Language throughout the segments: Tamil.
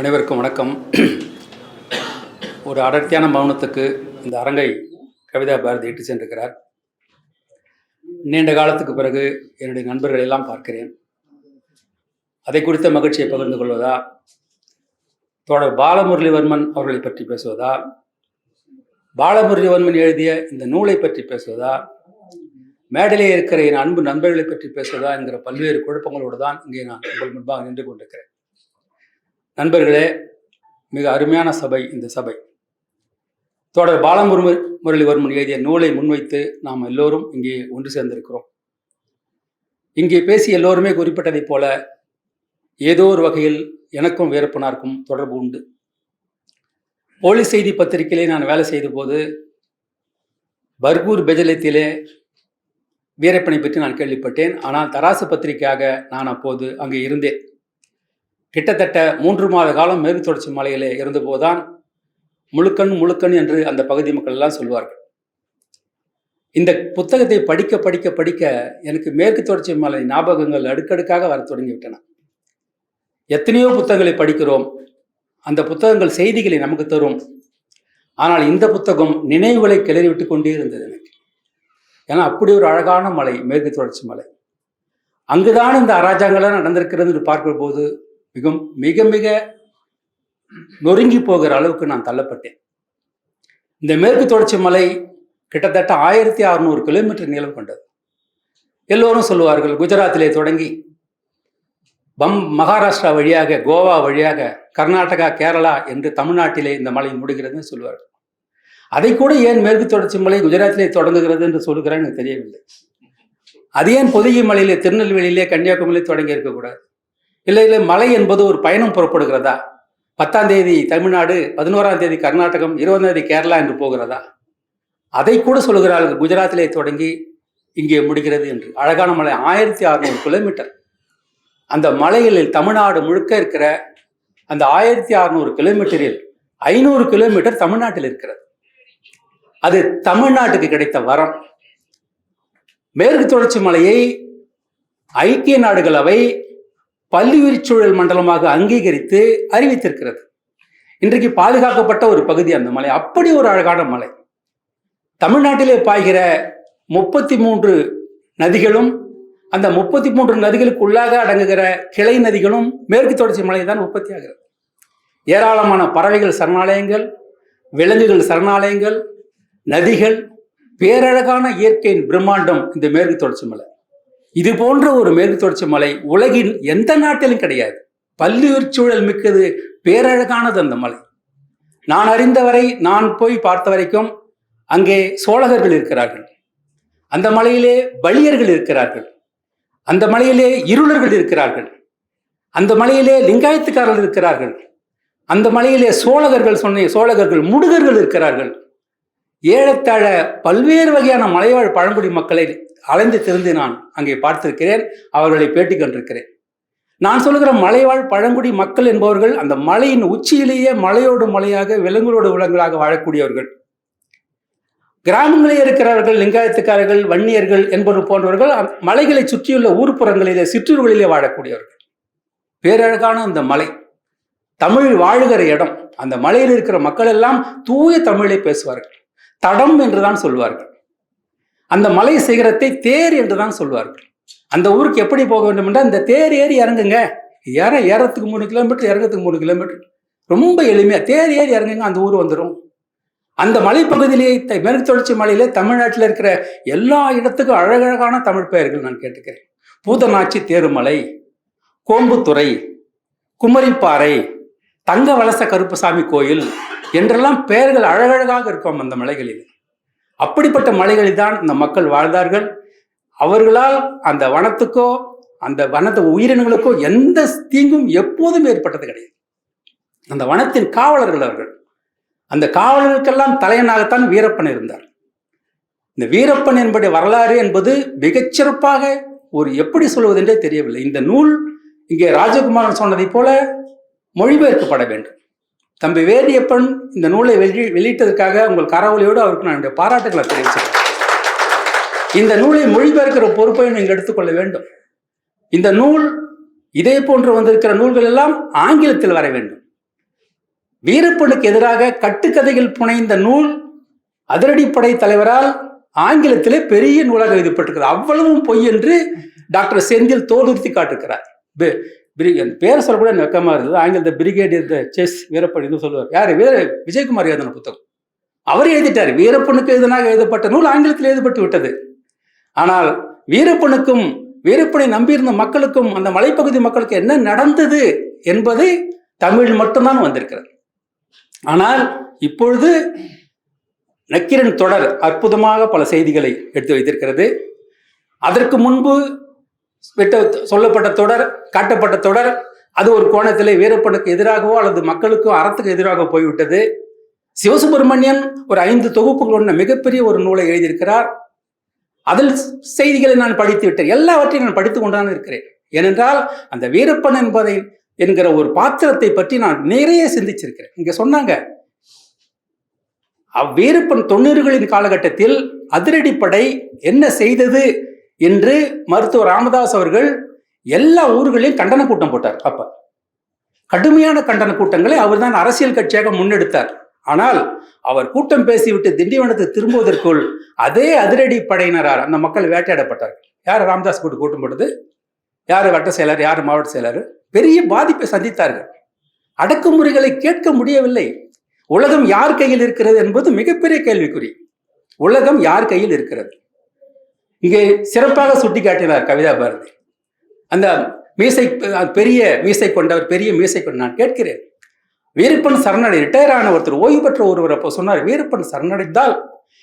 அனைவருக்கும் வணக்கம். ஒரு அடர்த்தியான மௌனத்துக்கு இந்த அரங்கை கவிதா பாரதி இட்டு சென்றிருக்கிறார். நீண்ட காலத்துக்கு பிறகு என்னுடைய நண்பர்களை எல்லாம் பார்க்கிறேன். அதை குறித்த மகிழ்ச்சியை பகிர்ந்து கொள்வதா? தொடர் பாலமுரளிவர்மன் அவர்களை பற்றி பேசுவதா? பாலமுரளிவர்மன் எழுதிய இந்த நூலை பற்றி பேசுவதா? மேடலே இருக்கிற என் அன்பு நண்பர்களை பற்றி பேசுவதா? என்கிற பல்வேறு குழப்பங்களோடு தான் இங்கே நான் உங்கள் முன்பாக நின்று கொண்டிருக்கிறேன். நண்பர்களே மிக அருமையான சபை இந்த சபை. தொடர் பாலமுரும முரளிவர்மன் எழுதிய நூலை முன்வைத்து நாம் எல்லோரும் இங்கே ஒன்று சேர்ந்திருக்கிறோம். இங்கே பேசி எல்லோருமே குறிப்பிட்டதைப் போல ஏதோ ஒரு வகையில் எனக்கும் வீரப்பனாருக்கும் தொடர்பு உண்டு. போலீஸ் செய்தி பத்திரிகையிலே நான் வேலை செய்த போது பர்கூர் பெஜலத்திலே வீரப்பனை பற்றி நான் கேள்விப்பட்டேன். ஆனால் தராசு பத்திரிகையாக நான் அப்போது அங்கே இருந்தேன். கிட்டத்தட்ட மூன்று மாத காலம் மேற்கு தொடர்ச்சி மலையிலே இருந்தபோதுதான் முழுக்கண் முழுக்கண் என்று அந்த பகுதி மக்கள் எல்லாம் சொல்வார்கள். இந்த புத்தகத்தை படிக்க படிக்க படிக்க எனக்கு மேற்கு தொடர்ச்சி மலை ஞாபகங்கள் அடுக்கடுக்காக வர தொடங்கிவிட்டன. எத்தனையோ புத்தகங்களை படிக்கிறோம். அந்த புத்தகங்கள் செய்திகளை நமக்கு தரும். ஆனால் இந்த புத்தகம் நினைவுகளை கிளறி விட்டு கொண்டே இருந்தது எனக்கு. ஏன்னா அப்படி ஒரு அழகான மலை மேற்கு தொடர்ச்சி மலை. அங்குதான் இந்த அராஜகங்கள்லாம் நடந்திருக்கிறது என்று பார்க்கும்போது போது மிக மிக மிக நொறுங்கி போகிற அளவுக்கு நான் தள்ளப்பட்டேன். இந்த மேற்கு தொடர்ச்சி மலை கிட்டத்தட்ட ஆயிரத்தி அறுநூறு கிலோமீட்டர் நீளம் கொண்டது. எல்லோரும் சொல்லுவார்கள் குஜராத்திலே தொடங்கி பம் மகாராஷ்டிரா வழியாக கோவா வழியாக கர்நாடகா கேரளா என்று தமிழ்நாட்டிலே இந்த மலை முடிகிறதுன்னு சொல்லுவார்கள். அதை கூட ஏன் மேற்கு தொடர்ச்சி மலை குஜராத்திலே தொடங்குகிறது என்று சொல்லுகிறேன் எனக்கு தெரியவில்லை. அது ஏன் பொதிகை மலையிலே திருநெல்வேலியிலே கன்னியாகுமரியிலே தொடங்கி இருக்கக்கூடாது? இல்லை இல்லை மலை என்பது ஒரு பயணம் புறப்படுகிறதா? பத்தாம் தேதி தமிழ்நாடு பதினோராம் தேதி கர்நாடகம் இருபதாம் தேதி கேரளா என்று போகிறதா? அதை கூட சொல்கிறார்கள் குஜராத்திலே தொடங்கி இங்கே முடிகிறது என்று. அழகான மலை ஆயிரத்தி அறுநூறு கிலோமீட்டர் அந்த மலைகளில் தமிழ்நாடு முழுக்க இருக்கிற அந்த ஆயிரத்தி அறுநூறு கிலோமீட்டரில் ஐநூறு கிலோமீட்டர் தமிழ்நாட்டில் இருக்கிறது. அது தமிழ்நாட்டுக்கு கிடைத்த வரம். மேற்கு தொடர்ச்சி மலையை ஐக்கிய நாடுகள் அவை பல்லுயிர் சூழல் மண்டலமாக அங்கீகரித்து அறிவித்திருக்கிறது. இன்றைக்கு பாதுகாக்கப்பட்ட ஒரு பகுதி அந்த மலை. அப்படி ஒரு அழகான மலை. தமிழ்நாட்டிலே பாய்கிற முப்பத்தி மூன்று நதிகளும் அந்த முப்பத்தி மூன்று நதிகளுக்குள்ளாக அடங்குகிற கிளை நதிகளும் மேற்கு தொடர்ச்சி மலை தான் உற்பத்தி ஆகிறது. ஏராளமான பறவைகள் சரணாலயங்கள் விலங்குகள் சரணாலயங்கள் நதிகள் பேரழகான இயற்கையின் பிரம்மாண்டம் இந்த மேற்கு தொடர்ச்சி மலை. இது போன்ற ஒரு மேற்கு தொடர்ச்சி மலை உலகின் எந்த நாட்டிலும் கிடையாது. பல்லுயிர் சூழல் மிக்கது பேரழகானது அந்த மலை. நான் அறிந்தவரை நான் போய் பார்த்த வரைக்கும் அங்கே சோழகர்கள் இருக்கிறார்கள். அந்த மலையிலே பலியர்கள் இருக்கிறார்கள். அந்த மலையிலே இருளர்கள் இருக்கிறார்கள். அந்த மலையிலே லிங்காயத்துக்காரர்கள் இருக்கிறார்கள். அந்த மலையிலே சோழகர்கள் சொன்ன சோழகர்கள் முடுகர்கள் இருக்கிறார்கள். ஏழத்தாழ பல்வேறு வகையான மலைவாழ் பழங்குடி மக்களை அலைந்து திருந்து நான் அங்கே பார்த்திருக்கிறேன் அவர்களை பேட்டி கண்டிருக்கிறேன். நான் சொல்லுகிற மலைவாழ் பழங்குடி மக்கள் என்பவர்கள் அந்த மலையின் உச்சியிலேயே மலையோடு மலையாக விலங்குகளோடு விலங்குகளாக வாழக்கூடியவர்கள். கிராமங்களில் இருக்கிறவர்கள் லிங்காயத்துக்காரர்கள் வன்னியர்கள் என்பவர் போன்றவர்கள் மலைகளை சுற்றியுள்ள ஊர்ப்புறங்களிலே சிற்றூர்களிலே வாழக்கூடியவர்கள். பேரழகான அந்த மலை தமிழ் வாழுகிற இடம் அந்த மலையில் இருக்கிற மக்கள் எல்லாம் தூய தமிழை பேசுவார்கள். தடம் என்றுதான் சொல்வார்கள். அந்த மலை சிகரத்தை தேர் என்று தான் சொல்வார்கள். அந்த ஊருக்கு எப்படி போக வேண்டும் என்றால் இந்த தேர் ஏறி இறங்குங்க. ஏற ஏறத்துக்கு மூணு கிலோமீட்டர் இறங்கிறதுக்கு மூணு கிலோமீட்டர். ரொம்ப எளிமையாக தேர் ஏறி இறங்குங்க அந்த ஊர் வந்துடும் அந்த மலைப்பகுதியிலேயே மேற்கு தொடர்ச்சி மலையிலே தமிழ்நாட்டில் இருக்கிற எல்லா இடத்துக்கும் அழகழகான தமிழ் பெயர்கள் நான் கேட்டுக்கிறேன். பூதநாச்சி தேருமலை கோம்புத்துறை குமரிப்பாறை தங்க வலச கருப்பசாமி கோயில் என்றெல்லாம் பெயர்கள் அழகழகாக இருக்கும் அந்த மலைகளில். அப்படிப்பட்ட மலைகளில் தான் இந்த மக்கள் வாழ்ந்தார்கள். அவர்களால் அந்த வனத்துக்கோ அந்த வனத்து உயிரினங்களுக்கோ எந்த தீங்கும் எப்போதும் ஏற்பட்டது கிடையாது. அந்த வனத்தின் காவலர்கள் அவர்கள். அந்த காவலர்களுக்கெல்லாம் தலையனாகத்தான் வீரப்பன் இருந்தார். இந்த வீரப்பன் என்பது வரலாறு என்பது மிகச்சிறப்பாக ஒரு எப்படி சொல்வதென்றே தெரியவில்லை. இந்த நூல் இங்கே ராஜகுமாரன் சொன்னதைப் போல மொழிபெயர்க்கப்பட வேண்டும். தம்பி வேதியப்பன் இந்த நூலை வெளி வெளியிட்டதற்காக உங்கள் கரவொலியோடு அவருக்கு நான் என்னுடைய பாராட்டுகளை தெரிவிச்சேன் இந்த நூலை மொழிபெயர்க்கிற பொறுப்பை நீங்கள் எடுத்துக்கொள்ள வேண்டும். இந்த நூல் இதே போன்று வந்திருக்கிற நூல்கள் எல்லாம் ஆங்கிலத்தில் வர வேண்டும். வீரப்பனுக்கு எதிராக கட்டுக்கதைகள் புனைந்த நூல் அதிரடிப்படை தலைவரால் ஆங்கிலத்திலே பெரிய நூலாக எழுதப்பட்டிருக்கிறது. அவ்வளவும் பொய் என்று டாக்டர் செந்தில் தோதுர்த்தி காட்டிருக்கிறார் பிரி- என் பேரை சொல்லக்கூட கூட வெக்கமா இருந்தது. ஆங்கிலத்தை பிரிகேடியர் த செஸ் வீரப்பன் சொல்லுவார். யாரு? வீர விஜயகுமார் எழுதின புத்தகம். அவர் எழுதிட்டார். வீரப்பனுக்கு எதனாக எழுதப்பட்ட நூல் ஆங்கிலத்தில் எழுதப்பட்டு விட்டது. ஆனால் வீரப்பனுக்கும் வீரப்பனை நம்பியிருந்த மக்களுக்கும் அந்த மலைப்பகுதி மக்களுக்கு என்ன நடந்தது என்பதை தமிழ் மட்டும்தான் வந்திருக்கிறது. ஆனால் இப்பொழுது நக்கீரன் தொடர் அற்புதமாக பல செய்திகளை எடுத்து வைத்திருக்கிறது. அதற்கு முன்பு விட்ட சொல்லப்பட்ட தொடர் காட்டப்பட்ட தொடர் அது ஒரு கோணத்தில் வீரப்பனுக்கு எதிராகவோ அல்லது மக்களுக்கோ அறத்துக்கு எதிராக போய்விட்டது. சிவசுப்பிரமணியன் ஒரு ஐந்து தொகுப்புகள் கொண்ட மிகப்பெரிய ஒரு நூலை எழுதியிருக்கிறார். அதில் செய்திகளை நான் படித்து விட்டேன். எல்லாவற்றையும் நான் படித்துக் கொண்டுதான் இருக்கிறேன். ஏனென்றால் அந்த வீரப்பன் என்பதை என்கிற ஒரு பாத்திரத்தை பற்றி நான் நிறைய சிந்திச்சிருக்கிறேன். இங்க சொன்னாங்க அவ்வீரப்பன் தொண்ணூறுகளின் காலகட்டத்தில் அதிரடிப்படை என்ன செய்தது? என்று மருத்துவர் ராமதாஸ் அவர்கள் எல்லா ஊர்களையும் கண்டன கூட்டம் போட்டார் அப்ப. கடுமையான கண்டன கூட்டங்களை அவர்தான் அரசியல் கட்சியாக முன்னெடுத்தார். ஆனால் அவர் கூட்டம் பேசிவிட்டு திண்டிவனத்தை திரும்புவதற்குள் அதே அதிரடி படையினரார் அந்த மக்கள் வேட்டையாடப்பட்டார்கள். யார் ராமதாஸ் கூட்டு கூட்டம் போட்டது? யார் வட்ட செயலர் யார் மாவட்ட செயலர்? பெரிய பாதிப்பை சந்தித்தார்கள். அடக்குமுறைகளை கேட்க முடியவில்லை. உலகம் யார் கையில் இருக்கிறது என்பது மிகப்பெரிய கேள்விக்குறி. உலகம் யார் கையில் இருக்கிறது? இங்கே சிறப்பாக சுட்டிக்காட்டினார் கவிதா பாரதி. அந்த மீசை பெரிய மீசை கொண்டவர் பெரிய மீசை கொண்டு நான் கேட்கிறேன். வீரப்பன் சரணடை ரிட்டையர் ஆன ஒருத்தர் ஓய்வு பெற்ற ஒருவர் அப்போ சொன்னார் வீரப்பன் சரணடைந்தால்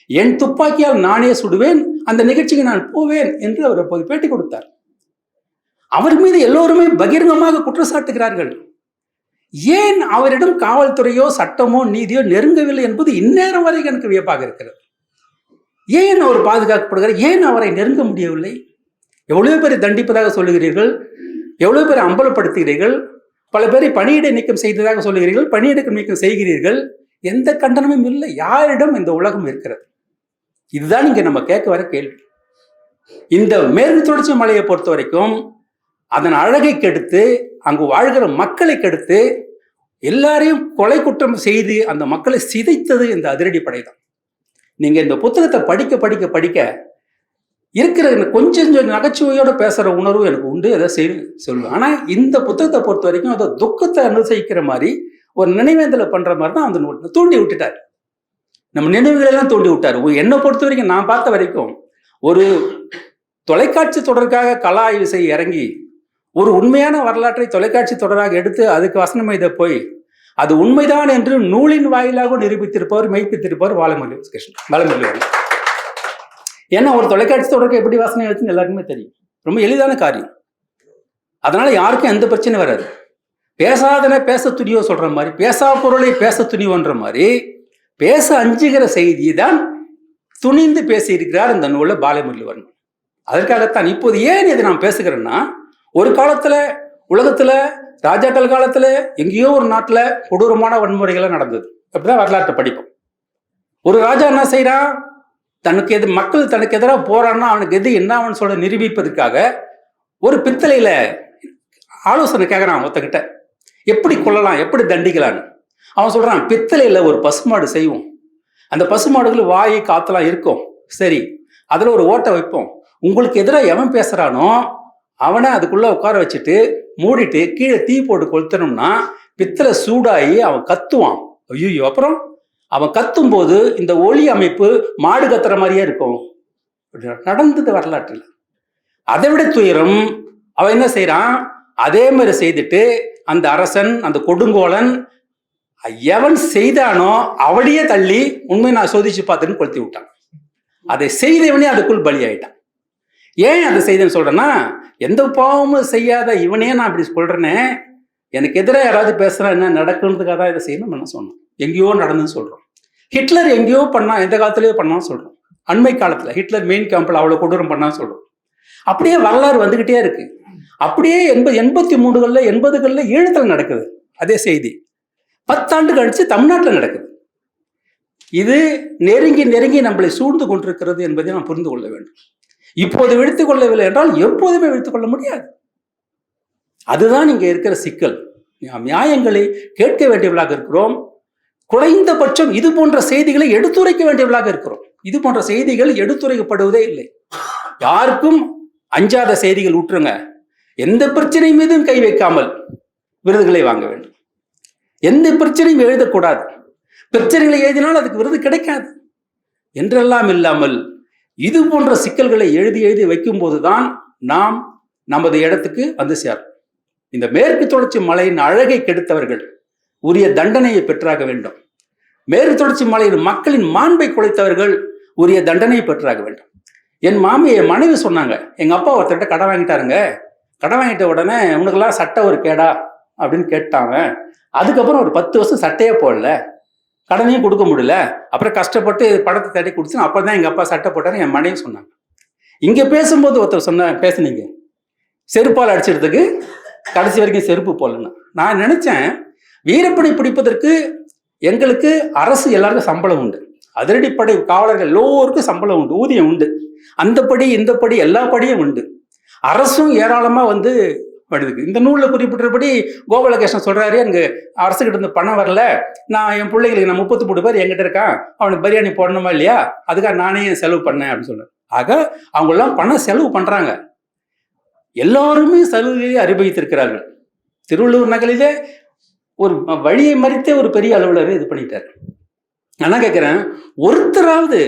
என் துப்பாக்கியால் நானே சுடுவேன் அந்த நிகழ்ச்சிக்கு நான் போவேன் என்று அவர் அப்போது பேட்டி கொடுத்தார். அவர் மீது எல்லோருமே பகிரங்கமாக குற்றச்சாட்டுகிறார்கள். ஏன் அவரிடம் காவல்துறையோ சட்டமோ நீதியோ நெருங்கவில்லை என்பது இந்நேரம் வரை எனக்கு வியப்பாக இருக்கிறது. ஏன் அவர் பாதுகாக்கப்படுகிறார்? ஏன் அவரை நெருங்க முடியவில்லை? எவ்வளோ பேர் தண்டிப்பதாக சொல்லுகிறீர்கள்? எவ்வளோ பேர் அம்பலப்படுத்துகிறீர்கள்? பல பேரை பணியிட நீக்கம் செய்ததாக சொல்லுகிறீர்கள் பணியிட நீக்கம் செய்கிறீர்கள். எந்த கண்டனமும் இல்லை. யாரிடம் இந்த உலகம் இருக்கிறது? இதுதான் இங்கே நம்ம கேட்க வர கேள்வி. இந்த மேற்கு தொடர்ச்சி மலையை பொறுத்த வரைக்கும் அதன் அழகை கெடுத்து அங்கு வாழ்கிற மக்களை கெடுத்து எல்லாரையும் கொலை குற்றம் செய்து அந்த மக்களை சிதைத்தது இந்த அதிரடி படை தான் நீங்க இந்த புத்தகத்தை படிக்க படிக்க படிக்க இருக்கிற கொஞ்சம் கொஞ்சம் நகைச்சுவையோட பேசுற உணர்வு எனக்கு உண்டு எதை செய் சொல்லுவேன். ஆனா இந்த புத்தகத்தை பொறுத்த வரைக்கும் அதை துக்கத்தை அனுசரிக்கிற மாதிரி ஒரு நினைவேந்தலை பண்ற மாதிரி தான் அந்த நூல். தூண்டி விட்டுட்டார். நம்ம நினைவுகளை எல்லாம் தூண்டி விட்டார். என்னை பொறுத்த வரைக்கும் நான் பார்த்த வரைக்கும் ஒரு தொலைக்காட்சி தொடருக்காக கலா ஆய்வு செய்ய இறங்கி ஒரு உண்மையான வரலாற்றை தொலைக்காட்சி தொடராக எடுத்து அதுக்கு வசனம் இதை போய் அது உண்மைதான் என்று நூலின் வாயிலாக நிரூபித்திருப்பவர் மெய்ப்பித்திருப்பவர் வாலமல்லி கிருஷ்ணன் வாலமல்லி ஏன்னா ஒரு தொலைக்காட்சி தொடருக்கு எப்படி வாசனை எழுத்துன்னு எல்லாருக்குமே தெரியும். ரொம்ப எளிதான காரியம். அதனால யாருக்கும் எந்த பிரச்சனையும் வராது. பேசாதன பேச துணியோ சொல்ற மாதிரி பேசா பொருளை பேச துணிவோன்ற மாதிரி பேச அஞ்சுகிற செய்தி தான் துணிந்து பேசியிருக்கிறார் இந்த நூலில் பாலமுரளிவர்மன் அதற்காகத்தான் இப்போது ஏன் இதை நான் பேசுகிறேன்னா ஒரு காலத்துல உலகத்துல ராஜாக்கள் காலத்துல எங்கேயோ ஒரு நாட்டுல கொடூரமான வன்முறைகள் நடந்தது. அப்படிதான் வரலாற்றை படிப்போம் ஒரு ராஜா என்ன செய்யறான் தனக்கு எது மக்கள் தனக்கு எதிராக போறான்னா அவனுக்கு எது என்ன அவன் சொல்ல நிரூபிப்பதற்காக ஒரு பித்தளையில ஆலோசனை கேட்கறான் ஒருத்தகிட்ட எப்படி கொள்ளலாம் எப்படி தண்டிக்கலான்னு அவன் சொல்றான் பித்தளையில ஒரு பசுமாடு செய்வோம். அந்த பசுமாடுகள் வாய் காத்தலாம் இருக்கும். சரி அதுல ஒரு ஓட்டை வைப்போம். உங்களுக்கு எதிராக எவன் பேசுறானோ அவனை அதுக்குள்ளே உட்கார வச்சுட்டு மூடிட்டு கீழே தீ போட்டு கொளுத்தணும்னா பித்தளை சூடாகி அவன் கத்துவான். ஐயோ அப்புறம்? அவன் கத்தும் போது இந்த ஒளி அமைப்பு மாடு கத்துற மாதிரியே இருக்கும். நடந்தது வரலாற்றில். அதை விட துயரம் அவன் என்ன செய்கிறான் அதே மாதிரி செய்துட்டு அந்த அரசன் அந்த கொடுங்கோலன் எவன் செய்தானோ அவனையே தள்ளி உண்மை நான் சோதிச்சு பார்த்துன்னு கொளுத்தி விட்டான். அதை செய்தவனே அதுக்குள் பலியாயிட்டான். ஏன் அதை செய்தேன்னு சொல்றேன்னா எந்த பாவமும் செய்யாத இவனே நான் அப்படி சொல்றேனே எனக்கு எதிராக யாராவது பேசுறா என்ன நடக்குன்றதுக்காக தான் இதை செய்யணும் நான் சொன்னோம். எங்கேயோ நடந்துன்னு சொல்றோம். ஹிட்லர் எங்கேயோ பண்ணா எந்த காலத்திலேயோ பண்ணான்னு சொல்றோம். அண்மை காலத்துல ஹிட்லர் மெயின் கேம்பில் அவ்வளோ கொடூரம் பண்ணான்னு சொல்றோம். அப்படியே வரலாறு வந்துகிட்டே இருக்கு. அப்படியே எண்பது எண்பத்தி மூணுகளில் எண்பதுகளில் ஈழத்தில் நடக்குது அதே செய்தி. பத்தாண்டு கழிச்சு தமிழ்நாட்டில் நடக்குது. இது நெருங்கி நெருங்கி நம்மளை சூழ்ந்து கொண்டிருக்கிறது என்பதை நாம் புரிந்து கொள்ள வேண்டும். இப்போது விழித்துக் கொள்ளவில்லை என்றால் எப்போதுமே விழித்துக் கொள்ள முடியாது. அதுதான் இங்கே இருக்கிற சிக்கல். நியாயங்களை கேட்க வேண்டியவர்களாக இருக்கிறோம். குறைந்தபட்சம் இது போன்ற செய்திகளை எடுத்துரைக்க வேண்டியவர்களாக இருக்கிறோம். இது போன்ற செய்திகள் எடுத்துரைக்கப்படுவதே இல்லை. யாருக்கும் அஞ்சாத செய்திகள் ஊற்றுங்க. எந்த பிரச்சனை மீதும் கை வைக்காமல் விருதுகளை வாங்க வேண்டும். எந்த பிரச்சனையும் எழுதக்கூடாது. பிரச்சனைகளை எழுதினால் அதுக்கு விருது கிடைக்காது. என்றெல்லாம் இல்லாமல் இது போன்ற சிக்கல்களை எழுதி எழுதி வைக்கும்போது தான் நாம் நமது இடத்துக்கு வந்து சேரும். இந்த மேற்கு தொடர்ச்சி மலையின் அழகை கெடுத்தவர்கள் உரிய தண்டனையை பெற்றாக வேண்டும். மேற்கு தொடர்ச்சி மலையின் மக்களின் மாண்பை குலைத்தவர்கள் உரிய தண்டனையை பெற்றாக வேண்டும். என் மாமி என் மனைவி சொன்னாங்க எங்க அப்பா ஒருத்தர்கிட்ட கடன் வாங்கிட்டாருங்க. கடன் வாங்கிட்ட உடனே உனக்கெல்லாம் சட்டை ஒரு கேடா அப்படின்னு கேட்டாங்க அதுக்கப்புறம் ஒரு பத்து வருஷம் சட்டையே போடல. கடனையும் கொடுக்க முடியல. அப்புறம் கஷ்டப்பட்டு படத்தை தட்டி கொடுத்து அப்போ தான் எங்கள் அப்பா சட்டை போட்டார் என் மனைவி சொன்னாங்க. இங்கே பேசும்போது ஒருத்தர் சொன்ன பேசுனீங்க. செருப்பால் அடிச்சிடுறதுக்கு கடைசி வரைக்கும் செருப்பு போடலன்னு. நான் நினச்சேன் வீரப்படை பிடிப்பதற்கு எங்களுக்கு அரசு எல்லாருக்கும் சம்பளம் உண்டு. அதிரடிப்படை காவலர்கள் எல்லோருக்கும் சம்பளம் உண்டு ஊதியம் உண்டு. அந்த படி இந்த படி எல்லா படியும் உண்டு. அரசும் ஏராளமாக வந்து வருதுக்கு இந்த நூலில் குறிப்பிட்டபடி கோபாலகிருஷ்ணன் சொல்கிறாரு எனக்கு அரசுகிட்ட இருந்து பணம் வரல. நான் என் பிள்ளைகளுக்கு நான் முப்பத்தி மூணு பேர் என்கிட்ட இருக்கான். அவனுக்கு பிரியாணி போடணுமா இல்லையா? அதுக்காக நானே செலவு பண்ணேன் அப்படின்னு சொல்கிறேன் ஆக அவங்கெல்லாம் பணம் செலவு பண்ணுறாங்க எல்லாருமே சலுகையை அனுபவித்திருக்கிறார்கள். திருவள்ளூர் நகரிலே ஒரு வழியை மறித்தே ஒரு பெரிய அலுவலர் இது பண்ணிட்டார். நான் கேட்குறேன் ஒருத்தராவது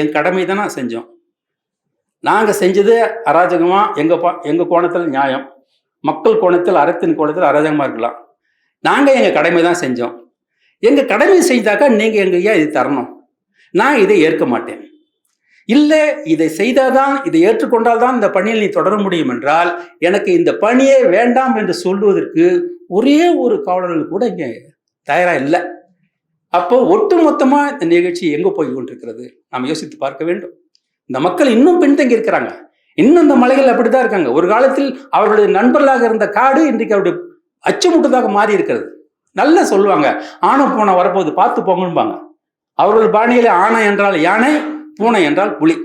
என் கடமை தான் நான் செஞ்சோம். நாங்கள் செஞ்சது அராஜகமாக எங்கள் பா எங்கள் கோணத்தில் நியாயம். மக்கள் கோணத்தில் அறத்தின் கோணத்தில் அராஜகமாக இருக்கலாம். நாங்கள் எங்கள் கடமை தான் செஞ்சோம். எங்கள் கடமை செய்தாக்கா நீங்கள் எங்கள் ஏன் இது தரணும். நான் இதை ஏற்க மாட்டேன். இல்லை இதை செய்தாதான் இதை ஏற்றுக்கொண்டால் தான் இந்த பணியில் நீ தொடர முடியும் என்றால் எனக்கு இந்த பணியே வேண்டாம் என்று சொல்வதற்கு ஒரே ஒரு காவலர்கள் கூட இங்கே தயாராக இல்லை. அப்போ ஒட்டுமொத்தமா இந்த நிகழ்ச்சி எங்கே போய் கொண்டிருக்கிறது? நாம் யோசித்து பார்க்க வேண்டும். இந்த மக்கள் இன்னும் பின்தங்கி இருக்கிறாங்க இன்னும் இந்த மலைகள் அப்படித்தான் இருக்காங்க. ஒரு காலத்தில் அவர்களுடைய நண்பர்களாக இருந்த காடு இன்றைக்கு அவருடைய அச்சுமுட்டதாக மாறி இருக்கிறது நல்லா சொல்லுவாங்க. ஆணை பூனை வரப்போகுது பார்த்து போங்கன்பாங்க அவர்கள் பாணியில ஆனை என்றால் யானை பூனை என்றால் புலி.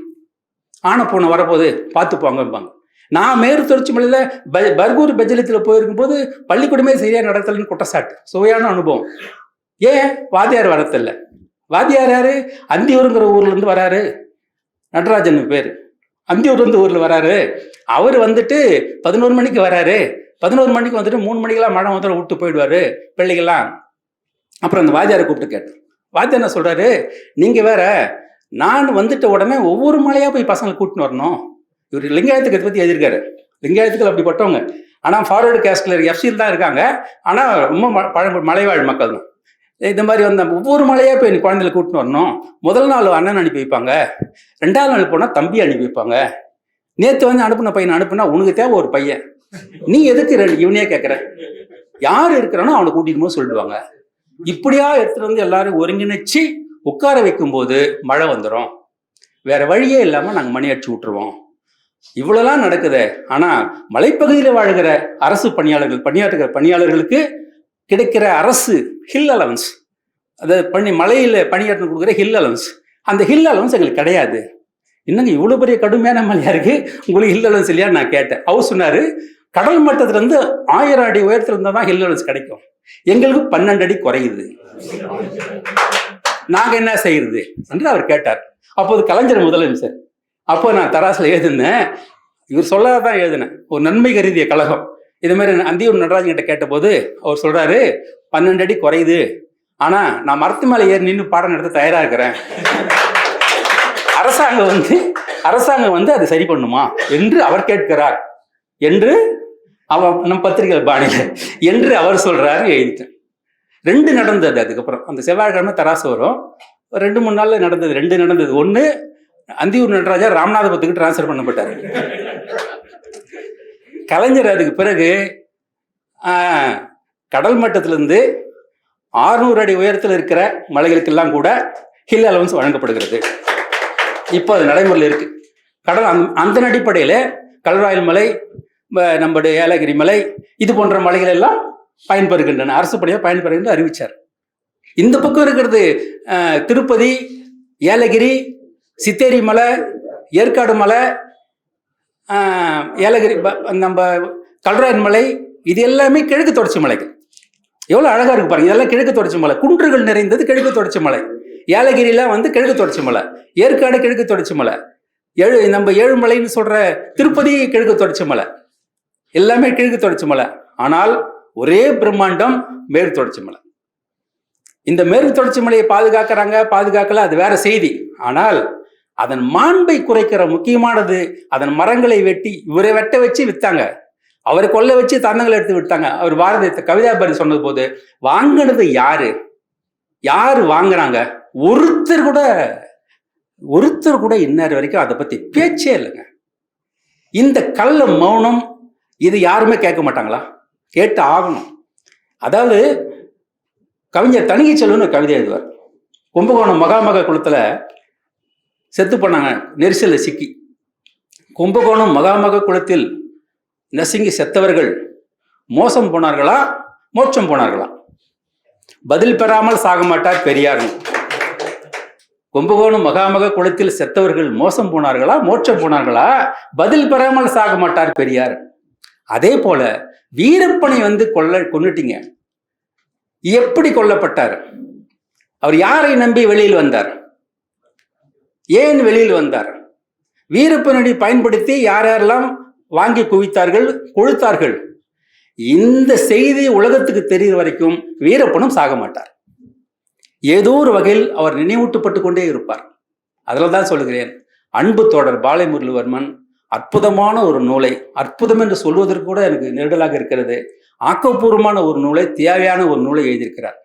ஆனை பூனை வரப்போகுது பார்த்து போங்கம்பாங்க. நான் மேற்கு தொடர்ச்சி மலையில ப- பர்கூர் பஜலத்தில் போயிருக்கும் போது பள்ளிக்கூடமே சரியா நடத்தலன்னு குற்றச்சாட்டு. சுவையான அனுபவம். ஏன்? வாத்தியார் வரத்தில்லை. வாத்தியார் யாரு? அந்தியூருங்கிற ஊர்ல இருந்து வராரு. நடராஜன் பேர். அந்தியூர் வந்து ஊரில் வராரு. அவர் வந்துட்டு பதினோரு மணிக்கு வராரு. பதினோரு மணிக்கு வந்துட்டு மூணு மணிக்கெல்லாம் மழை வந்து விட்டு போயிடுவாரு பிள்ளைகள்லாம். அப்புறம் அந்த வாத்தியாரை கூப்பிட்டு கேட்டேன் வாத்தியார் என்ன சொல்றாரு? நீங்க வேற நான் வந்துட்ட உடனே ஒவ்வொரு மலையா போய் பசங்களை கூட்டின்னு வரணும். இவர் லிங்காயத்துக்கு இதை பத்தி எழுதியிருக்காரு. லிங்காயத்துக்கள் அப்படிப்பட்டவங்க ஆனா ஃபார்வர்டு கேஸ்ட்ல எஃப்சியில் தான் இருக்காங்க. ஆனா ரொம்ப ம- பழங்குடி மலைவாழ் மக்கள் தான். இந்த மாதிரி வந்த ஒவ்வொரு மலையாக போய் நீ குழந்தைகளை கூட்டின்னு வரணும். முதல் நாள் அண்ணன் அனுப்பி வைப்பாங்க. ரெண்டாவது நாள் போனால் தம்பி அனுப்பி வைப்பாங்க. நேற்று வந்து அனுப்புன பையனை அனுப்புனா உனக்கு தேவை ஒரு பையன். நீ எதுக்கு ரெண்டு இவனே கேட்குற யார் இருக்கிறானோ அவனை கூட்டிட்டு சொல்லிடுவாங்க இப்படியா எடுத்துட்டு வந்து எல்லாரும் ஒருங்கிணைச்சு உட்கார வைக்கும்போது மழை வந்துடும் வேற வழியே இல்லாமல் நாங்கள் மணி அடிச்சு விட்டுருவோம். இவ்வளோலாம் நடக்குதே. ஆனால் மலைப்பகுதியில் வாழ்கிற அரசு பணியாளர்கள் பணியாற்றுகிற பணியாளர்களுக்கு கிடைக்கிற அரசு ஹில் அலவன்ஸ் அதை பண்ணி மலையில் பணியாற்ற கொடுக்குற ஹில் அலவன்ஸ் அந்த ஹில் அலவன்ஸ் எங்களுக்கு கிடையாது. என்னங்க இவ்வளோ பெரிய கடுமையான மலையா இருக்கு? உங்களுக்கு ஹில் அலவன்ஸ் இல்லையா நான் கேட்டேன். அவர் சொன்னார் கடல் மட்டத்துலேருந்து ஆயிரம் அடி உயரத்துல இருந்தால் தான் ஹில் அலவன்ஸ் கிடைக்கும். எங்களுக்கு பன்னெண்டு அடி குறையுது. நாங்கள் என்ன செய்யறது? என்று அவர் கேட்டார். அப்போது கலைஞர் முதலமைச்சர் அப்போ நான் தராசில் எழுதினேன். இவர் சொல்லாதான் எழுதினேன். ஒரு நன்மை கருதிய கழகம். இது மாதிரி அந்தியூர் நடராஜன் கிட்ட கேட்டபோது அவர் சொல்றாரு பன்னெண்டு அடி குறையுது. ஆனா நான் மரத்து மேலே ஏறி நின்று பாடம் நடத்த தயாரா இருக்கிறேன். அரசாங்கம் வந்து அரசாங்கம் வந்து அதை சரி பண்ணுமா? என்று அவர் கேட்கிறார். என்று அவ நம் பத்திரிகை பாணியில் என்று அவர் சொல்றாரு எழுதிட்டேன் ரெண்டு நடந்தது அதுக்கப்புறம். அந்த செவ்வாய்க்கிழமை தராசு வரும். ரெண்டு மூணு நாள்ல நடந்தது. ரெண்டு நடந்தது. ஒன்று அந்தியூர் நடராஜா ராமநாதபுரத்துக்கு டிரான்ஸ்ஃபர் பண்ணப்பட்டார். கலைஞர் அதுக்கு பிறகு கடல் மட்டத்திலிருந்து ஆறுநூறு அடி உயரத்தில் இருக்கிற மலைகளுக்கெல்லாம் கூட ஹில் அலவன்ஸ் வழங்கப்படுகிறது. இப்போ அது நடைமுறையில் இருக்கு. கடல் அந்த அந்த அடிப்படையில் கல்ராயல் மலை நம்முடைய ஏலகிரி மலை இது போன்ற மலைகள் எல்லாம் பயன்பெறுகின்றன. அரசு பணியாக பயன்பெறுகின்ற அறிவிச்சார். இந்த பக்கம் இருக்கிறது திருப்பதி ஏலகிரி சித்தேரி மலை ஏற்காடு மலை ஏலகிரி ப- நம்ம கல்ராயன் மலை இது எல்லாமே கிழக்கு தொடர்ச்சி மலைகள் எவ்வளோ அழகாக இருக்கு பாருங்க. இதெல்லாம் கிழக்கு தொடர்ச்சி மலை. குன்றுகள் நிறைந்தது கிழக்கு தொடர்ச்சி மலை. ஏலகிரிலாம் வந்து கிழக்கு தொடர்ச்சி மலை. ஏற்காடு கிழக்கு தொடர்ச்சி மலை. ஏழு நம்ம ஏழுமலைன்னு சொல்ற திருப்பதி கிழக்கு தொடர்ச்சி மலை. எல்லாமே கிழக்கு தொடர்ச்சி மலை. ஆனால் ஒரே பிரம்மாண்டம் மேற்கு தொடர்ச்சி மலை. இந்த மேற்கு தொடர்ச்சி மலையை பாதுகாக்கிறாங்க பாதுகாக்கல அது வேற செய்தி. ஆனால் அதன் மாண்பை குறைக்கிற முக்கியமானது அதன் மரங்களை வெட்டி இவரை வெட்ட வச்சு வித்தாங்க. அவரை கொல்ல வச்சு தந்தங்களை எடுத்து விட்டாங்க அவர் பாரதி கவிதாபாரி சொன்னது போது வாங்கினது யாரு? யாரு வாங்குறாங்க? ஒருத்தர் கூட ஒருத்தர் கூட இன்னார் வரைக்கும் அதை பத்தி பேச்சே இல்லைங்க. இந்த கள்ள மௌனம் இது யாருமே கேட்க மாட்டாங்களா? கேட்டு ஆகணும். அதாவது கவிஞர் தணிகை செல்வன் கவிதை எழுதுவார். கும்பகோணம் மகாமக குளத்துல செத்து போனாங்க. நெரிசலில் சிக்கி. கும்பகோணம் மகாமக குளத்தில் நசுங்கி செத்தவர்கள் மோசம் போனார்களா? மோட்சம் போனார்களா? பதில் பெறாமல் சாக மாட்டார் பெரியார். கும்பகோணம் மகாமக குளத்தில் செத்தவர்கள் மோசம் போனார்களா? மோட்சம் போனார்களா? பதில் பெறாமல் சாக மாட்டார் பெரியார். அதே போல வீரப்பனை வந்து கொல்ல கொண்டுட்டீங்க எப்படி கொல்லப்பட்டார்? அவர் யாரை நம்பி வெளியில் வந்தார்? ஏன் வெளியில் வந்தார்? வீரப்பனடி பயன்படுத்தி யார் யாரெல்லாம் வாங்கி குவித்தார்கள் கொழுத்தார்கள் இந்த செய்தி உலகத்துக்கு தெரிகிற வரைக்கும் வீரப்பனும் சாக மாட்டார். ஏதோ ஒரு வகையில் அவர் நினைவூட்டப்பட்டு கொண்டே இருப்பார். அதில் தான் சொல்லுகிறேன் அன்பு தோழர் பாலைமுரளிவர்மன் அற்புதமான ஒரு நூலை அற்புதம் என்று சொல்வதற்கு கூட எனக்கு நெருடலாக இருக்கிறது ஆக்கப்பூர்வமான ஒரு நூலை தேவையான ஒரு நூலை எழுதியிருக்கிறார்.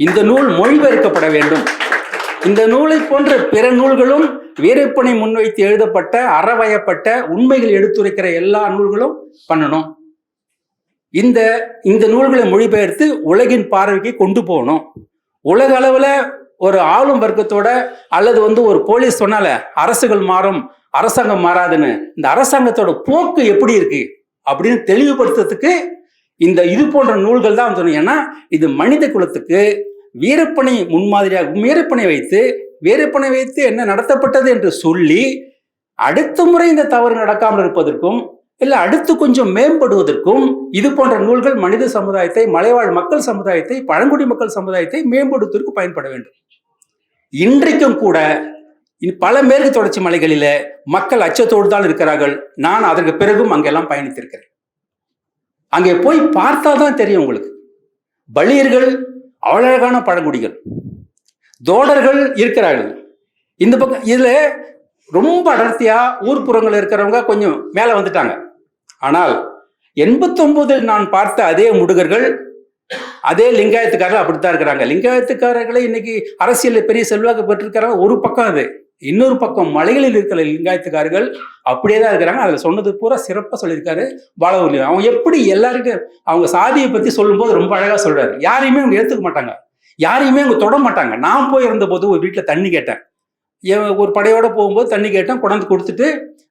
இந்த நூல் மொழிபெயர்க்கப்பட வேண்டும். இந்த நூலை போன்ற பிற நூல்களும் வீரப்பனை முன்வைத்து எழுதப்பட்ட அறவயப்பட்ட உண்மைகள் எடுத்துரைக்கிற எல்லா நூல்களும் பண்ணணும். இந்த இந்த நூல்களை மொழிபெயர்த்து உலகின் பார்வைக்கு கொண்டு போகணும். உலக அளவில் ஒரு ஆளும் வர்க்கத்தோட அல்லது வந்து ஒரு போலீஸ் சொன்னால அரசுகள் மாறும் அரசாங்கம் மாறாதுன்னு இந்த அரசாங்கத்தோட போக்கு எப்படி இருக்கு அப்படின்னு தெளிவுபடுத்துறதுக்கு இந்த இது போன்ற நூல்கள் தான் சொன்னோம் ஏன்னா இது மனித குலத்துக்கு வீரப்பனை முன்மாதிரியாக வீரப்பனை வைத்து வீரப்பனை வைத்து என்ன நடத்தப்பட்டது என்று சொல்லி அடுத்த முறை இந்த தவறு நடக்காமல் இருப்பதற்கும் இல்லை அடுத்து கொஞ்சம் மேம்படுவதற்கும் இது போன்ற நூல்கள் மனித சமுதாயத்தை மலைவாழ் மக்கள் சமுதாயத்தை பழங்குடி மக்கள் சமுதாயத்தை மேம்படுத்துவதற்கு பயன்பட வேண்டும். இன்றைக்கும் கூட பல மேற்கு தொடர்ச்சி மலைகளில மக்கள் அச்சத்தோடு தான் இருக்கிறார்கள். நான் அதற்கு பிறகும் அங்கெல்லாம் பயணித்திருக்கிறேன். அங்கே போய் பார்த்தா தான் தெரியும் உங்களுக்கு. பலியர்கள் அவ்வளவு பழங்குடிகள். தோடர்கள் இருக்கிறார்கள். இந்த பக்கம் இதுல ரொம்ப அடர்த்தியா ஊர்ப்புறங்கள் இருக்கிறவங்க கொஞ்சம் மேல வந்துட்டாங்க. ஆனால் எண்பத்தொன்பதில் நான் பார்த்த அதே முடுகர்கள் அதே லிங்காயத்துக்காரர்கள் அப்படித்தான் இருக்கிறாங்க. லிங்காயத்துக்காரர்களை இன்னைக்கு அரசியலில் பெரிய செல்வாக்கு பெற்றிருக்கிறாங்க ஒரு பக்கம் அது. இன்னொரு பக்கம் மலைகளில் இருக்கிற லிங்காயத்துக்காரர்கள் அப்படியே தான் இருக்கிறாங்க. அதில் சொன்னது பூரா சிறப்பாக சொல்லியிருக்காரு பாலகுரி அவங்க எப்படி எல்லாருக்கும் அவங்க சாதியை பற்றி சொல்லும்போது ரொம்ப அழகாக சொல்கிறாரு யாரையுமே அவங்க ஏற்றுக்க மாட்டாங்க. யாரையுமே அவங்க தொட மாட்டாங்க. நான் போய் இருந்தபோது ஒரு வீட்டில் தண்ணி கேட்டேன். என் ஒரு படையோட போகும்போது தண்ணி கேட்டேன். கொண்டாந்து கொடுத்துட்டு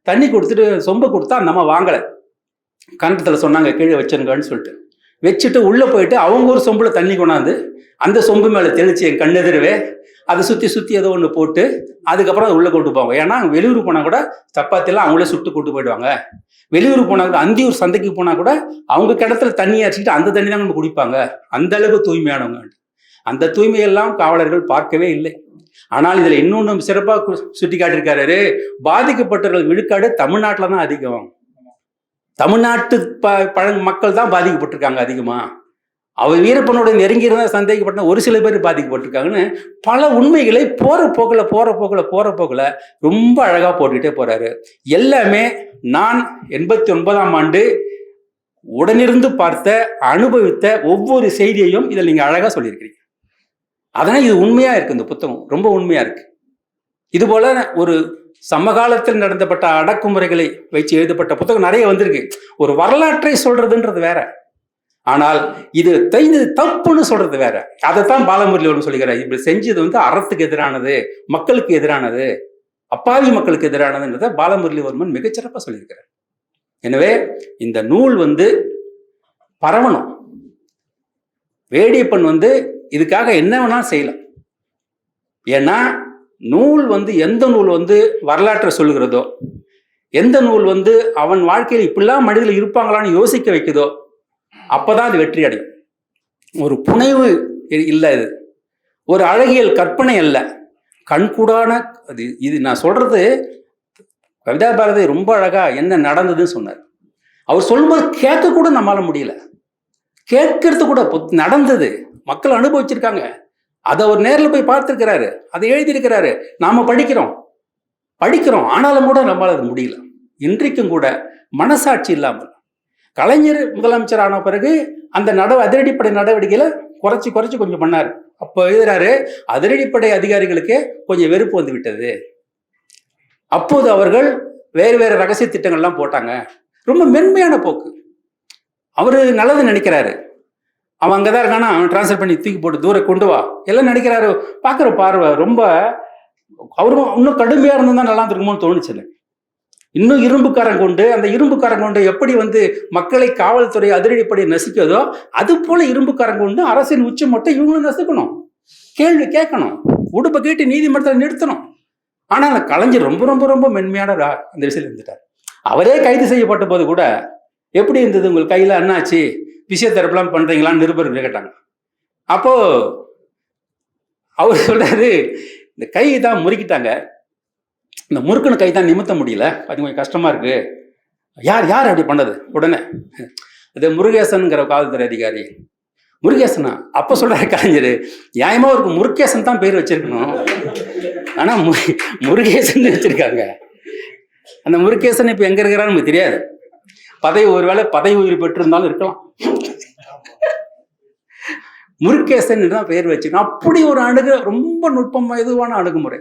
தண்ணி கொடுத்துட்டு சொம்பை கொடுத்தா அந்த அம்மா வாங்கலை. கணக்கத்தில் சொன்னாங்க கீழே வச்சிருங்கன்னு சொல்லிட்டு. வச்சுட்டு உள்ளே போயிட்டு அவங்க ஒரு சொம்பில் தண்ணி கொண்டாந்து அந்த சொம்பு மேலே தெளிச்சு என் கண்ணெதிரவே அதை சுற்றி சுற்றி ஏதோ ஒன்று போட்டு அதுக்கப்புறம் அதை உள்ளே கொண்டு போவாங்க. ஏன்னா வெளியூர் போனால் கூட சப்பாத்திலாம் அவங்களே சுட்டு கொண்டு போயிடுவாங்க. வெளியூர் போனால் கூட அந்தியூர் சந்தைக்கு போனால் கூட அவங்க கிணத்துல தண்ணி அரைச்சிட்டு அந்த தண்ணி தான் நம்ம குடிப்பாங்க. அந்த அளவுக்கு தூய்மையானவங்க. அந்த தூய்மையெல்லாம் காவலர்கள் பார்க்கவே இல்லை. ஆனால் இதில் இன்னொன்று சிறப்பாக சுட்டி காட்டியிருக்காரு பாதிக்கப்பட்டவர்கள் விழுக்காடு தமிழ்நாட்டில் தான் அதிகம். தமிழ்நாட்டு ப பழங்கு மக்கள் தான் பாதிக்கப்பட்டிருக்காங்க அதிகமா. அவர் வீரப்பனோட நெருங்கி இருந்தால் சந்தேகப்பட்ட ஒரு சில பேர் பாதிக்கப்பட்டிருக்காங்கன்னு பல உண்மைகளை போற போக்கில் போற போக்கில் போற போக்கில் ரொம்ப அழகா போட்டுக்கிட்டே போறாரு. எல்லாமே நான் எண்பத்தி ஒன்பதாம் ஆண்டு உடனிருந்து பார்த்த அனுபவித்த ஒவ்வொரு செய்தியையும் இதில் நீங்க அழகா சொல்லியிருக்கிறீங்க. அதனால் இது உண்மையா இருக்கு இந்த புத்தகம். ரொம்ப உண்மையா இருக்கு. இது போல ஒரு சமகாலத்தில் நடந்தப்பட்ட அடக்குமுறைகளை வச்சு எழுதப்பட்ட புத்தகம் நிறைய வந்திருக்கு. ஒரு வரலாற்றை சொல்றதுன்றது வேற. ஆனால் இது தெரிஞ்சது தப்புன்னு சொல்றது வேற. அதைத்தான் பாலமுரளி ஒன்று சொல்லிக்கிறார் இப்படி செஞ்சது வந்து அறத்துக்கு எதிரானது மக்களுக்கு எதிரானது அப்பாவி மக்களுக்கு எதிரானதுன்றத பாலமுரளிவர்மன் மிகச்சிறப்பாக சொல்லியிருக்கிறார். எனவே இந்த நூல் வந்து பரவணும். வேடியப்பன் வந்து இதுக்காக என்ன வேணா செய்யலாம். ஏன்னா நூல் வந்து எந்த நூல் வந்து வரலாற்றை சொல்லுகிறதோ எந்த நூல் வந்து அவன் வாழ்க்கையில் இப்படிலாம் மனிதர்கள் இருப்பாங்களான்னு யோசிக்க வைக்குதோ அப்போதான் அது வெற்றி அடையும். ஒரு புனைவு இல்லை இது. ஒரு அழகியல் கற்பனை அல்ல. கண்கூடான அது இது நான் சொல்றது கவிதா பாரதி ரொம்ப அழகா என்ன நடந்ததுன்னு சொன்னார். அவர் சொல்லும்போது கேட்க கூட நம்மளால முடியல. கேட்கறது கூட புத்- நடந்தது. மக்கள் அனுபவிச்சிருக்காங்க. அதை அவர் நேரில் போய் பார்த்துருக்கிறாரு. அதை எழுதியிருக்கிறாரு. நாம் படிக்கிறோம். படிக்கிறோம். ஆனாலும் கூட நம்மளால் அது முடியல. இன்றைக்கும் கூட மனசாட்சி இல்லாமல். கலைஞர் முதலமைச்சர் ஆன பிறகு அந்த நட அதிரடிப்படை நடவடிக்கையில குறைச்சி குறைச்சி கொஞ்சம் பண்ணார். அப்போ எழுதுறாரு அதிரடிப்படை அதிகாரிகளுக்கே கொஞ்சம் வெறுப்பு வந்து விட்டது. அப்போது அவர்கள் வேறு வேறு ரகசிய திட்டங்கள்லாம் போட்டாங்க. ரொம்ப மென்மையான போக்கு. அவர் நல்லது நினைக்கிறாரு. அவன் அங்கே தான் இருக்கானா? அவன் டிரான்ஸ்ஃபர் பண்ணி தூக்கி போட்டு தூரம் கொண்டு வா. எல்லாம் நினைக்கிறாரு பார்க்குற பார்வை ரொம்ப அவரும் இன்னும் கடுமையாக இருந்தால் நல்லா இருக்குமோன்னு தோணுச்சு இன்னும் இரும்புக்காரன் கொண்டு அந்த இரும்புக்காரன் கொண்டு எப்படி வந்து மக்களை காவல்துறை அதிரடிப்படை நசுக்கிறதோ அது போல இரும்புக்காரன் கொண்டு அரசின் உச்சம் மட்டும் இவங்களும் நசுக்கணும். கேள்வி கேட்கணும். உடுப்பை கேட்டு நீதிமன்றத்தில் நிறுத்தணும். ஆனால் அந்த கலைஞர் ரொம்ப ரொம்ப ரொம்ப மென்மையான ரா- அந்த விஷயத்தில் இருந்துட்டார். அவரே கைது செய்யப்பட்ட போது கூட எப்படி இருந்தது உங்கள் கையில்? என்னாச்சு? பிசியோதெரப்பிலாம் பண்ணுறீங்களான்னு நிருபர் கேட்டாங்க. அப்போ அவர் சொல்கிறாரு இந்த கை தான் முறுக்கிட்டாங்க. இந்த முறுக்குன கை தான் நிமித்த முடியல. அது கொஞ்சம் கஷ்டமாக இருக்குது யார் யார் அப்படி பண்ணது? உடனே அது முருகேசனுங்கிற காவல்துறை அதிகாரி. முருகேசனா? அப்போ சொல்கிறாரு கலைஞர் நியாயமாக ஒரு முருகேசன் தான் பேர் வச்சிருக்கணும். ஆனால் மு- முருகேசன் வச்சுருக்காங்க. அந்த முருகேசன் இப்போ எங்கே இருக்கிறான்னு நமக்கு தெரியாது. பதவி ஒருவேளை பதவி உயிர் பெற்றிருந்தாலும் இருக்கலாம். முருகேசன் தான் பெயர் வச்சிருக்கோம் அப்படி ஒரு அணுகு ரொம்ப நுட்பம் இதுவான அணுகுமுறை.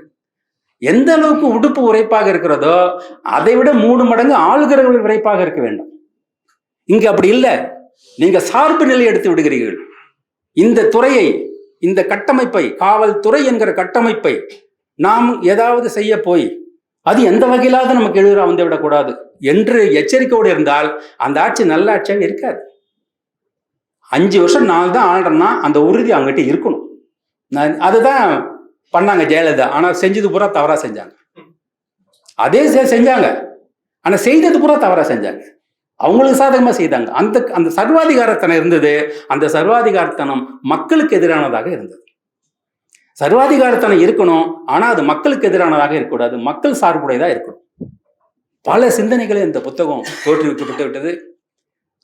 எந்த அளவுக்கு உடுப்பு உரைப்பாக இருக்கிறதோ அதை விட மூணு மடங்கு ஆளுகிறவர்கள் விரைப்பாக இருக்க வேண்டும். இங்க அப்படி இல்லை. நீங்க சார்பு நிலை எடுத்து விடுகிறீர்கள். இந்த துறையை இந்த கட்டமைப்பை காவல்துறை என்கிற கட்டமைப்பை நாம் ஏதாவது செய்ய போய் அது எந்த வகையிலாவது நமக்கு எழுதுறா வந்து விடக்கூடாது. என்று எச்சரிக்கையோடு இருந்தால் அந்த ஆட்சி நல்ல ஆட்சியாக இருக்காது. அஞ்சு வருஷம் நான் தான் ஆள்றேன்னா அந்த உறுதி அவங்ககிட்ட இருக்கணும். நான் அதுதான் பண்ணாங்க ஜெயலலிதா. ஆனால் செஞ்சது பூரா தவறாக செஞ்சாங்க. அதே செஞ்சாங்க. ஆனால் செய்தது பூரா தவறாக செஞ்சாங்க. அவங்களுக்கு சாதகமாக செய்தாங்க. அந்த அந்த சர்வாதிகாரத்தனம் இருந்தது. அந்த சர்வாதிகாரத்தனம் மக்களுக்கு எதிரானதாக இருந்தது. சர்வாதிகாரத்தனம் இருக்கணும். ஆனால் அது மக்களுக்கு எதிரானதாக இருக்கக்கூடாது. மக்கள் சார்புடையதாக இருக்கணும். பல சிந்தனைகளை இந்த புத்தகம் தோற்றுவிக்கப்பட்டு விட்டது.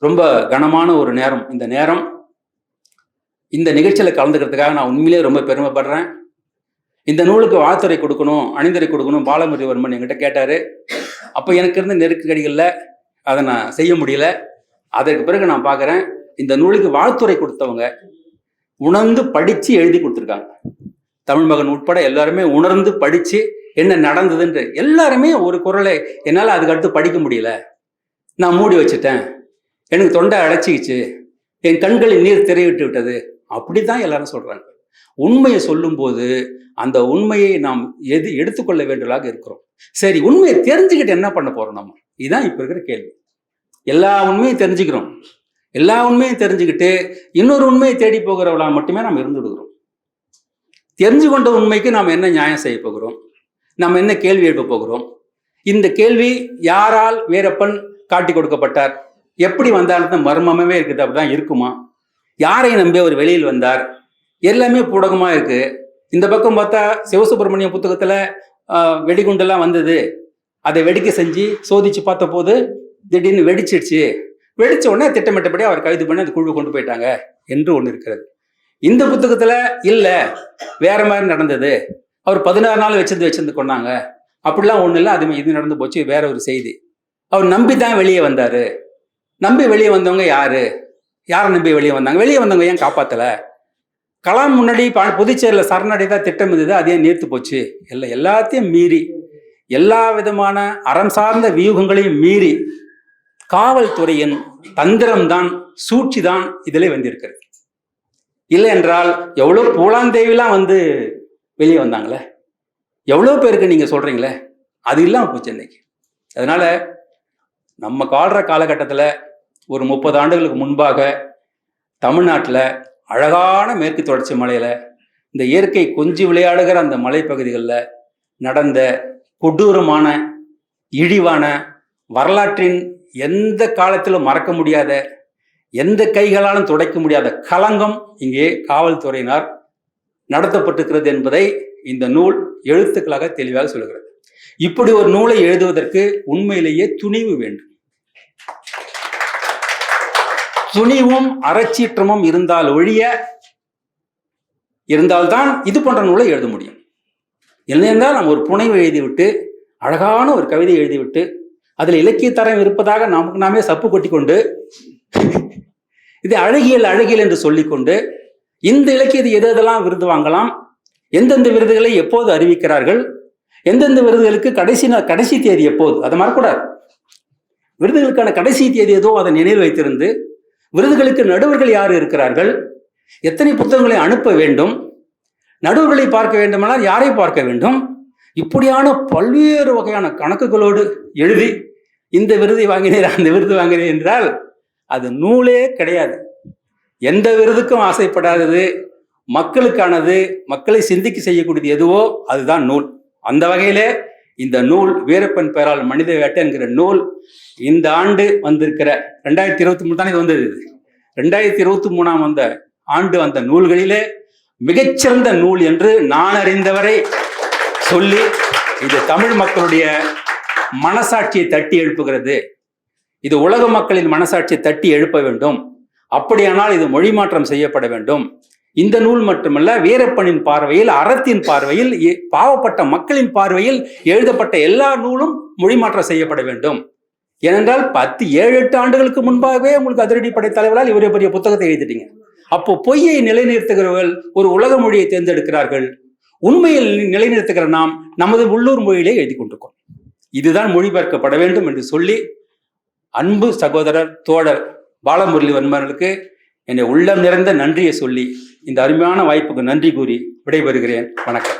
ரொம்ப கனமான ஒரு நேரம். இந்த நேரம் இந்த நிகழ்ச்சியில் கலந்துக்கிறதுக்காக நான் உண்மையிலேயே ரொம்ப பெருமைப்படுறேன். இந்த நூலுக்கு வாழ்த்துறை கொடுக்கணும் அணிந்துரை கொடுக்கணும் பாலமுருகவர்மன் என்கிட்ட கேட்டார். அப்போ எனக்கு இருந்த நெருக்கடிகளில் அதை நான் செய்ய முடியல. அதற்கு பிறகு நான் பார்க்குறேன் இந்த நூலுக்கு வாழ்த்துறை கொடுத்தவங்க உணர்ந்து படித்து எழுதி கொடுத்துருக்காங்க. தமிழ் மகன் உட்பட எல்லாருமே உணர்ந்து படித்து என்ன நடந்ததுன்ற எல்லாருமே ஒரு குரலை என்னால் அதுக்கு அடுத்து படிக்க முடியல. நான் மூடி வச்சுட்டேன். எனக்கு தொண்டை அடைச்சிக்கிச்சு. என் கண்களில் நீர் திரையிட்டு விட்டது. அப்படி தான் எல்லாரும் சொல்கிறாங்க உண்மையை சொல்லும்போது அந்த உண்மையை நாம் எது எடுத்துக்கொள்ள வேண்டியதாக இருக்கிறோம். சரி உண்மையை தெரிஞ்சுக்கிட்டு என்ன பண்ண போகிறோம் நம்ம? இதுதான் இப்போ இருக்கிற கேள்வி. எல்லா உண்மையும் தெரிஞ்சுக்கிறோம். எல்லா உண்மையும் தெரிஞ்சுக்கிட்டு இன்னொரு உண்மையை தேடி போகிறவளா மட்டுமே நாம் இருந்துடுகிறோம் தெரிஞ்சு கொண்ட உண்மைக்கு நாம் என்ன நியாயம் செய்ய போகிறோம்? நாம் என்ன கேள்வி எழுப்ப போகிறோம்? இந்த கேள்வி யாரால் வீரப்பன் காட்டி கொடுக்கப்பட்டார்? எப்படி வந்தாலும் மர்மமே இருக்குது அப்படிதான் இருக்குமா? யாரை நம்பி அவர் வெளியில் வந்தார். எல்லாமே புடகமா இருக்கு. இந்த பக்கம் பார்த்தா சிவசுப்பிரமணிய புத்தகத்துல வெடிகுண்டெல்லாம் வந்தது. அதை வெடிக்க செஞ்சு சோதிச்சு பார்த்த போது திடீர்னு வெடிச்சிடுச்சு. வெடிச்ச உடனே திட்டமிட்டபடி அவர் கைது பண்ணி அந்த குழு கொண்டு போயிட்டாங்க என்று ஒன்று இருக்கிறது. இந்த புத்தகத்துல இல்ல வேற மாதிரி நடந்தது. அவர் பதினாறு நாள் வச்சிருந்து வச்சிருந்து கொண்டாங்க. அப்படிலாம் ஒண்ணு இல்லை அது இது நடந்து போச்சு வேற ஒரு செய்தி. அவர் நம்பி தான் வெளியே வந்தாரு. நம்பி வெளியே வந்தவங்க யாரு? யாரை நம்பி வெளியே வந்தாங்க? வெளியே வந்தவங்க ஏன் காப்பாத்தல? கலாம் முன்னாடி ப- புதுச்சேரியில் சரணடைதா திட்டம் இருந்தது அதே நேர்த்து போச்சு. இல்லை எல்லாத்தையும் மீறி எல்லா விதமான அறம் சார்ந்த வியூகங்களையும் மீறி காவல்துறையின் தந்திரம்தான் சூழ்ச்சி தான் இதிலே வந்திருக்கிறது. இல்லை என்றால் எவ்வளோ பூலாந்தேவிலாம் வந்து வெளியே வந்தாங்களே? எவ்வளோ பேருக்கு நீங்கள் சொல்கிறீங்களே அது இல்லாமல் போச்சு இன்னைக்கு. அதனால நம்ம காடுற காலகட்டத்தில் ஒரு முப்பது ஆண்டுகளுக்கு முன்பாக தமிழ்நாட்டில் அழகான மேற்கு தொடர்ச்சி மலையில் இந்த இயற்கை கொஞ்சி விளையாடுகிற அந்த மலைப்பகுதிகளில் நடந்த கொடூரமான இழிவான வரலாற்றின் எந்த காலத்திலும் மறக்க முடியாத எந்த கைகளாலும் துடைக்க முடியாத களங்கம் இங்கே காவல்துறையினர் நடத்தப்பட்டிருக்கிறது என்பதை இந்த நூல் எழுத்துக்களாக தெளிவாக சொல்கிறது இப்படி ஒரு நூலை எழுதுவதற்கு உண்மையிலேயே துணிவு வேண்டும். துணிவும் அறச்சீற்றமும் இருந்தால் ஒழிய இருந்தால்தான் இது போன்ற நூலை எழுத முடியும். இல்லையென்றால் நம்ம ஒரு புனைவு எழுதிவிட்டு அழகான ஒரு கவிதை எழுதிவிட்டு அதில் இலக்கிய தரம் இருப்பதாக நமக்கு நாமே சப்பு கொட்டி கொண்டு இது அழகியல் அழகியல் என்று சொல்லிக்கொண்டு இந்த இலக்கியத்தை எது எதெல்லாம் விருது வாங்கலாம் எந்தெந்த விருதுகளை எப்போது அறிவிக்கிறார்கள் எந்தெந்த விருதுகளுக்கு கடைசி கடைசி தேதி எப்போது அதை மறக்கூடாது விருதுகளுக்கான கடைசி தேதி ஏதோ அதை நினைவு வைத்திருந்து விருதுகளுக்கு நடுவர்கள் யார் இருக்கிறார்கள்? எத்தனை புத்தகங்களை அனுப்ப வேண்டும்? நடுவர்களை பார்க்க வேண்டுமானால் யாரை பார்க்க வேண்டும்? இப்படியான பல்வேறு வகையான கணக்குகளோடு எழுதி இந்த விருதை வாங்கினேன் அந்த விருது வாங்கினேன் என்றால் அது நூலே கிடையாது. எந்த விருதுக்கும் ஆசைப்படாதது மக்களுக்கானது மக்களை சிந்திக்க செய்யக்கூடியது எதுவோ அதுதான் நூல். அந்த வகையிலே இந்த நூல் வீரப்பன் பெயரால் மனித வேட்டை என்கிற நூல் இந்த ஆண்டு வந்திருக்கிற ரெண்டாயிரத்தி இருபத்தி மூணு தானே இது வந்தது ரெண்டாயிரத்தி இருபத்தி மூணாம் வந்த ஆண்டு வந்த நூல்களிலே மிகச்சிறந்த நூல் என்று நான் அறிந்தவரை சொல்லி இது தமிழ் மக்களுடைய மனசாட்சியை தட்டி எழுப்புகிறது. இது உலக மக்களின் மனசாட்சியை தட்டி எழுப்ப வேண்டும். அப்படியானால் இது மொழி மாற்றம் செய்யப்பட வேண்டும். இந்த நூல் மட்டுமல்ல வீரப்பனின் பார்வையில் அறத்தின் பார்வையில் இ- பாவப்பட்ட மக்களின் பார்வையில் எழுதப்பட்ட எல்லா நூலும் மொழிமாற்றம் செய்யப்பட வேண்டும். ஏனென்றால் பத்து ஏழு எட்டு ஆண்டுகளுக்கு முன்பாகவே உங்களுக்கு அதிரடி படைத்தலைவரால் இவரே பெரிய புத்தகத்தை எழுதிட்டீங்க. அப்போ பொய்யை நிலைநிறுத்துகிறவர்கள் ஒரு உலக மொழியை தேர்ந்தெடுக்கிறார்கள். உண்மையில் நிலைநிறுத்துகிற நாம் நமது உள்ளூர் மொழியிலே எழுதி கொண்டிருக்கோம். இதுதான் மொழிபெயர்க்கப்பட வேண்டும் என்று சொல்லி அன்பு சகோதரர் தோழர் பாலமுரளி வன்மர்களுக்கு என்னை உள்ளம் நிறைந்த நன்றியை சொல்லி இந்த அருமையான வாய்ப்புக்கு நன்றி கூறி விடைபெறுகிறேன். வணக்கம்.